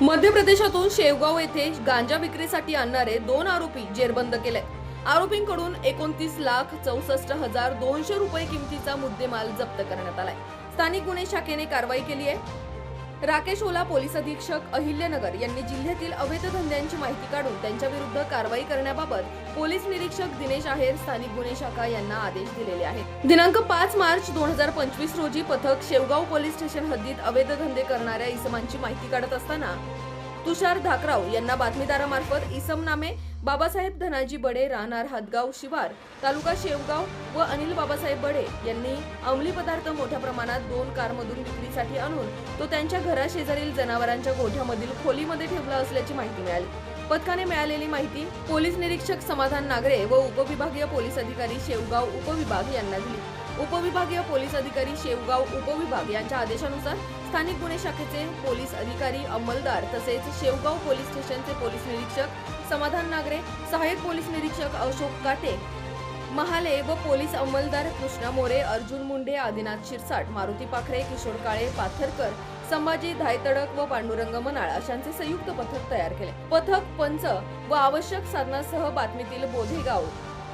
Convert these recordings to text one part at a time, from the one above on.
मध्य प्रदेशातून शेवगाव येथे गांजा विक्रीसाठी आणणारे दोन आरोपी जेरबंद केले आरोपींकडून एकोणतीस लाख चौसष्ट हजार दोनशे रुपये किमतीचा मुद्देमाल जप्त करण्यात आलाय. स्थानिक गुन्हे शाखेने कारवाई केली आहे. राकेश ओला पोलीस अधीक्षक अहिल्यनगर यांनी जिल्ह्यातील अवैध धंद्यांची माहिती काढून त्यांच्या विरुद्ध कारवाई करण्याबाबत पोलीस निरीक्षक दिनेश आहेर स्थानिक गुन्हे शाखा यांना आदेश दिलेले आहेत. दिनांक पाच मार्च दोन हजार पंचवीस रोजी पथक शेवगाव पोलीस स्टेशन हद्दीत अवैध धंदे करणाऱ्या इसमांची माहिती काढत असताना तुषार धाकराव यांना बातमीदारामार्फत इसम नामे बाबासाहेब धनाजी बडे राहणार हातगाव शिवार तालुका शेवगाव व अनिल बाबासाहेब बडे यांनी अंमली पदार्थ मोठ्या प्रमाणात दोन कारमधून विक्रीसाठी आणून तो त्यांच्या घराशेजारील जनावरांच्या गोठ्यामधील खोलीमध्ये ठेवला असल्याची माहिती मिळाली. पथकाने मिळालेली माहिती पोलीस निरीक्षक समाधान नागरे व उपविभागीय पोलीस अधिकारी शेवगाव उपविभाग यांना दिली. उपविभागीय पोलीस अधिकारी शेवगाव उपविभाग यांच्या आदेशानुसार स्थानिक गुन्हे शाखेचे पोलीस अधिकारी अंमलदार तसेच शेवगाव पोलीस स्टेशनचे पोलीस निरीक्षक समाधान नागरे सहाय्यक पोलीस निरीक्षक अशोक काटे महाले व पोलीस अंमलदार कृष्णा मोरे अर्जुन मुंडे आदिनाथ शिरसाट मारुती पाखरे किशोर काळे पाथरकर संभाजी धायतडक व पांडुरंग मनाळ अशांचे संयुक्त पथक तयार केले. पथक पंच व आवश्यक साधनासह बातमीतील बोधेगाव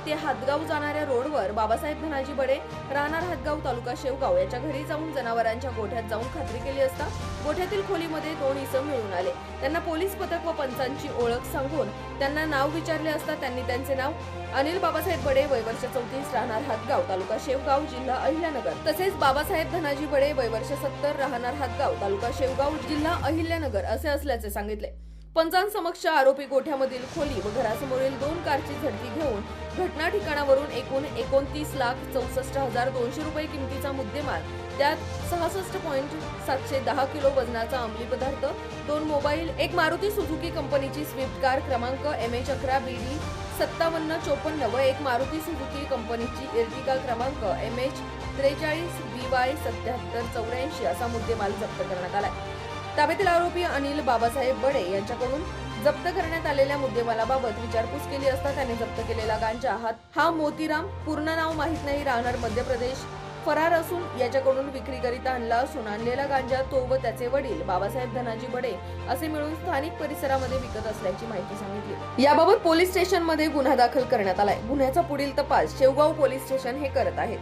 ते हातगाव जाणाऱ्या रोडवर बाबासाहेब धनाजी बडे राहणार हातगाव तालुका शेवगाव याच्या घरी जाऊन जनावरांच्या गोठ्यात जाऊन खात्री केली असता गोठ्यातील खोलीमध्ये दोन इसम मिळून आले. त्यांना पोलीस पथक व पंचांची ओळख सांगून त्यांना नाव विचारले असता त्यांनी त्यांचे नाव अनिल बाबासाहेब बडे वयवर्ष चौतीस राहणार हातगाव तालुका शेवगाव जिल्हा अहिल्यानगर. तसेच बाबासाहेब धनाजी बडे वयवर्ष सत्तर राहणार हातगाव तालुका शेवगाव जिल्हा अहिल्यानगर असे असल्याचे सांगितले. पंचांसमक्ष आरोपी गोठ्यामधील खोली व घरासमोरील दोन कारची झडती घेऊन घटना ठिकाणावरून एकूण एकोणतीस लाख चौसष्ट हजार दोनशे रुपये किमतीचा मुद्देमाल त्यात सहासष्ट पॉईंट सातशे दहा किलो वजनाचा अंमली पदार्थ दोन मोबाईल एक मारुती सुझुकी कंपनीची स्विफ्ट कार क्रमांक एम एच अकरा बी डी सत्तावन्न चोपन्न व एक मारुती सुझुकी कंपनीची एर्टिका क्रमांक एम एच त्रेचाळीस बी वाय सत्याहत्तर चौऱ्याऐंशी असा मुद्देमाल जप्त करण्यात आलाय. ताब्यातील आरोपी अनिल बाबासाहेब बडे यांच्याकडून जप्त करण्यात आलेल्या मुद्देमालाबाबत विचारपूस केली असता त्याने जप्त केलेला गांजा हा हा मोतीराम पूर्ण नाव माहीत नाही राहणार मध्य प्रदेश फरार असून याच्याकडून विक्रीकरिता आणला असून आणलेला गांजा तो व त्याचे वडील बाबासाहेब धनाजी बडे असे मिळून स्थानिक परिसरामध्ये विकत असल्याची माहिती सांगितली. याबाबत पोलीस स्टेशनमध्ये गुन्हा दाखल करण्यात आलाय. गुन्ह्याचा पुढील तपास शेवगाव पोलीस स्टेशन हे करत आहे.